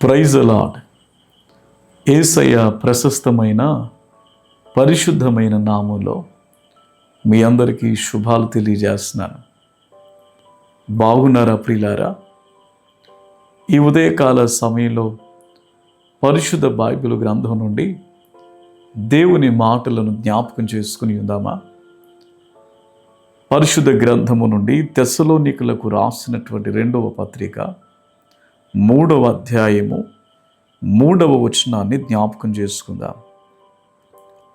Praise lord ఏసయ్య ప్రశస్తమైన పరిశుద్ధమైన నామంలో మీ అందరికీ శుభాలు తెలియజేస్తున్నాను. బాగున్నారా ప్రియులారా ఈ ఉదయకాల సమయంలో పరిశుద్ధ బైబిల్ గ్రంథం నుండి దేవుని మాటలను జ్ఞాపకం చేసుకుని ఉందామా? పరిశుద్ధ గ్రంథము నుండి తెసలోనికులకు రాసినటువంటి రెండవ పత్రిక మూడవ అధ్యాయము మూడవ వచనాన్ని జ్ఞాపకం చేసుకుందాం.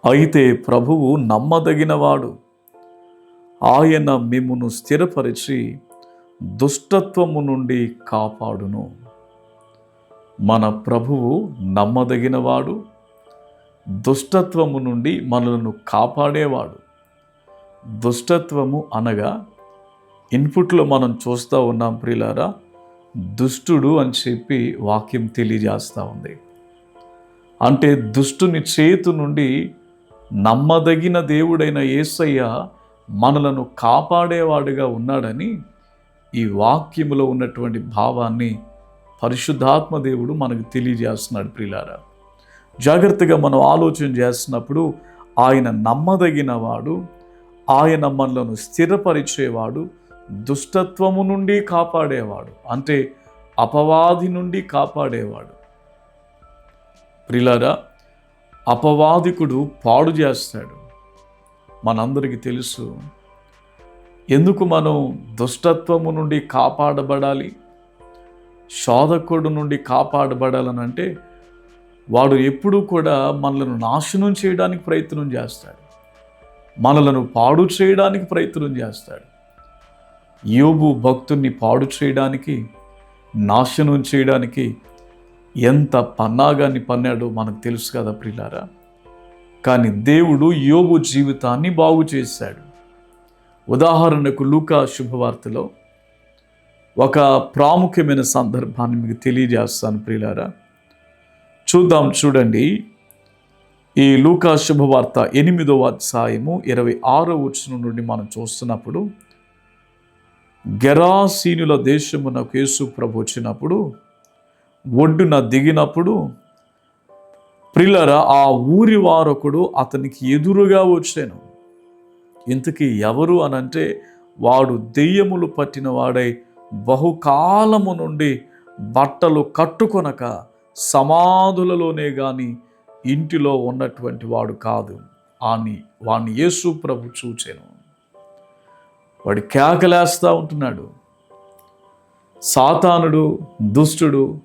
అయితే ప్రభువు నమ్మదగినవాడు. ఆయన మిమ్మును స్థిరపరిచి దుష్టత్వము నుండి కాపాడును. మన ప్రభువు నమ్మదగినవాడు. దుష్టత్వము నుండి మనలను కాపాడేవాడు. దుష్టత్వము అనగా ఇన్పుట్లో మనం చూస్తూ ఉన్నాం ప్రియులారా దుష్టుడు అని చెప్పి వాక్యం తెలియజేస్తూ ఉంది. అంటే దుష్టుని చేతు నుండి నమ్మదగిన దేవుడైన యేసయ్య మనలను కాపాడేవాడుగా ఉన్నాడని ఈ వాక్యములో ఉన్నటువంటి భావాన్ని పరిశుద్ధాత్మ దేవుడు మనకు తెలియజేస్తున్నాడు ప్రిలారా జాగ్రత్తగా మనం ఆలోచన చేస్తున్నప్పుడు ఆయన నమ్మదగినవాడు ఆయన మనలను స్థిరపరిచేవాడు దుష్టత్వము నుండి కాపాడేవాడు. అంటే అపవాది నుండి కాపాడేవాడు. ప్రిలారా అపవాదికుడు పాడు చేస్తాడు. మనందరికీ తెలుసు. ఎందుకు మనం దుష్టత్వము నుండి కాపాడబడాలి? శోధకుడు నుండి కాపాడబడాలనంటే వాడు ఎప్పుడూ కూడా మనలను నాశనం చేయడానికి ప్రయత్నం చేస్తాడు. మనలను పాడు చేయడానికి ప్రయత్నం చేస్తాడు. యోబు భక్తుణ్ణి పాడు చేయడానికి నాశనం చేయడానికి ఎంత పన్నాగాన్ని పన్నాడో మనకు తెలుసు కదా ప్రిలారా. కానీ దేవుడు యోబు జీవితాన్ని బాగు చేశాడు. ఉదాహరణకు లూకా శుభవార్తలో ఒక ప్రాముఖ్యమైన సందర్భాన్ని మీకు తెలియజేస్తాను ప్రియులారా చూద్దాం చూడండి. ఈ లూకా శుభవార్త ఎనిమిదవ అధ్యాయము ఇరవై ఆరో వచ్చిన నుండి మనం చూస్తున్నప్పుడు గెరాసీనుల దేశమునకు యేసు ప్రభు వచ్చినప్పుడు ఒడ్డున దిగినప్పుడు ప్రిల్లర ఆ ఊరి వారొకడు అతనికి ఎదురుగా వచ్చాను. ఇంతకీ ఎవరు అనంటే వాడు దెయ్యములు పట్టిన వాడై బహుకాలము నుండి బట్టలు కట్టుకొనక సమాధులలోనే కానీ ఇంటిలో ఉన్నటువంటి వాడు కాదు అని వాణ్ణి యేసు ప్రభు చూచాను. వాడు కేకలేస్తూ ఉంటున్నాడు. సాతానుడు దుష్టుడు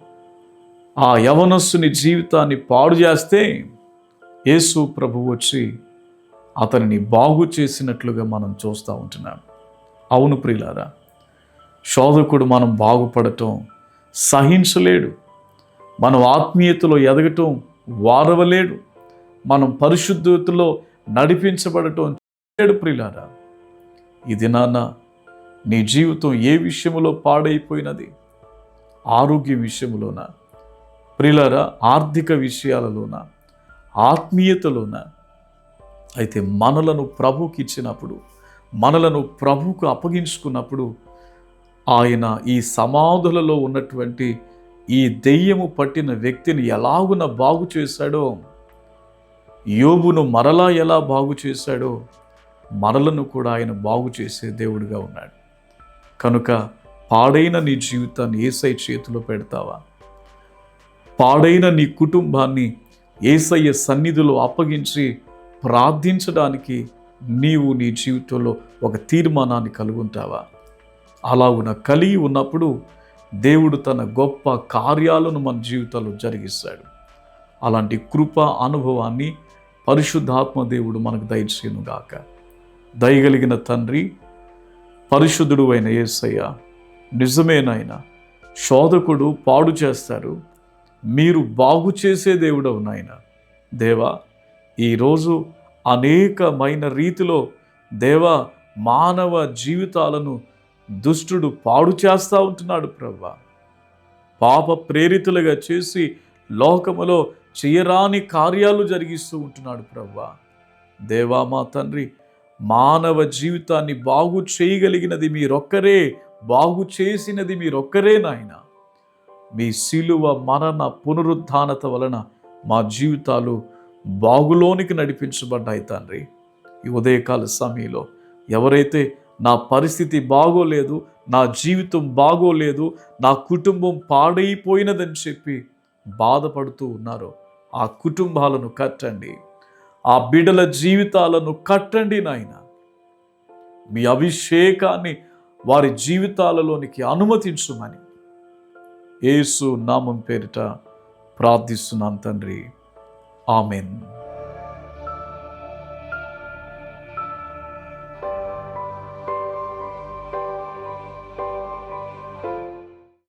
ఆ యవనస్సుని జీవితాన్ని పాడు చేస్తే యేసు ప్రభు వచ్చి అతనిని బాగు చేసినట్లుగా మనం చూస్తూ ఉంటున్నాం. అవును ప్రియులారా శోధకుడు మనం బాగుపడటం సహించలేడు. మనం ఆత్మీయతలో ఎదగటం వారవలేడు. మనం పరిశుద్ధతలో నడిపించబడటం లేడు ప్రియులారా. ఇది నాన్న నీ జీవితం ఏ విషయంలో పాడైపోయినది? ఆరోగ్య విషయంలోన? ప్రిలర ఆర్థిక విషయాలలోన? ఆత్మీయతలోన? అయితే మనలను ప్రభుకి ఇచ్చినప్పుడు మనలను ప్రభుకు అప్పగించుకున్నప్పుడు ఆయన ఈ సమాధులలో ఉన్నటువంటి ఈ దెయ్యము పట్టిన వ్యక్తిని ఎలాగున బాగు చేశాడో? యోబును మరలా ఎలా బాగు చేశాడో? మనలను కూడా ఆయన బాగు చేసే దేవుడిగా ఉన్నాడు. కనుక పాడైన నీ జీవితాన్ని ఏసై చేతిలో పెడతావా? పాడైన నీ కుటుంబాన్ని ఏసయ్య సన్నిధిలో అప్పగించి ప్రార్థించడానికి నీవు నీ జీవితంలో ఒక తీర్మానాన్ని కలుగుంటావా? ఉన్న కలిగి ఉన్నప్పుడు దేవుడు తన గొప్ప కార్యాలను మన జీవితంలో జరిగిస్తాడు. అలాంటి కృప అనుభవాన్ని పరిశుద్ధాత్మ దేవుడు మనకు దయచేయను గాక దయగలిగిన తండ్రి పరిశుద్ధుడు అయిన యేసయ్య నిజమేనాయన శోధకుడు పాడు చేస్తారు. మీరు బాగు చేసే దేవుడవు నాయన. దేవా ఈరోజు అనేకమైన రీతిలో దేవా మానవ జీవితాలను దుష్టుడు పాడు చేస్తూ ఉంటున్నాడు ప్రవ్వ పాప ప్రేరితులుగా చేసి లోకములో చేయరాని కార్యాలు జరిగిస్తూ ఉంటున్నాడు ప్రవ్వ దేవా మా తండ్రి మానవ జీవితాన్ని బాగు చేయగలిగినది మీరొక్కరే బాగు చేసినది మీరొక్కరే నాయన. మీ శిలువ మరణ పునరుద్ధానత వలన మా జీవితాలు బాగులోనికి నడిపించబడ్డాయి తండ్రి. ఈ ఉదయకాల సమయంలో ఎవరైతే నా పరిస్థితి బాగోలేదు నా జీవితం బాగోలేదు నా కుటుంబం పాడైపోయినదని చెప్పి బాధపడుతూ ఉన్నారో ఆ కుటుంబాలను కట్టండి. ఆ బిడల జీవితాలను కట్టండి నాయన. మీ అభిషేకాన్ని వారి జీవితాలలోనికి అనుమతించుమని. ఏసు నామం పేరిట ప్రార్థిస్తున్నాను తండ్రి. ఆమెన్.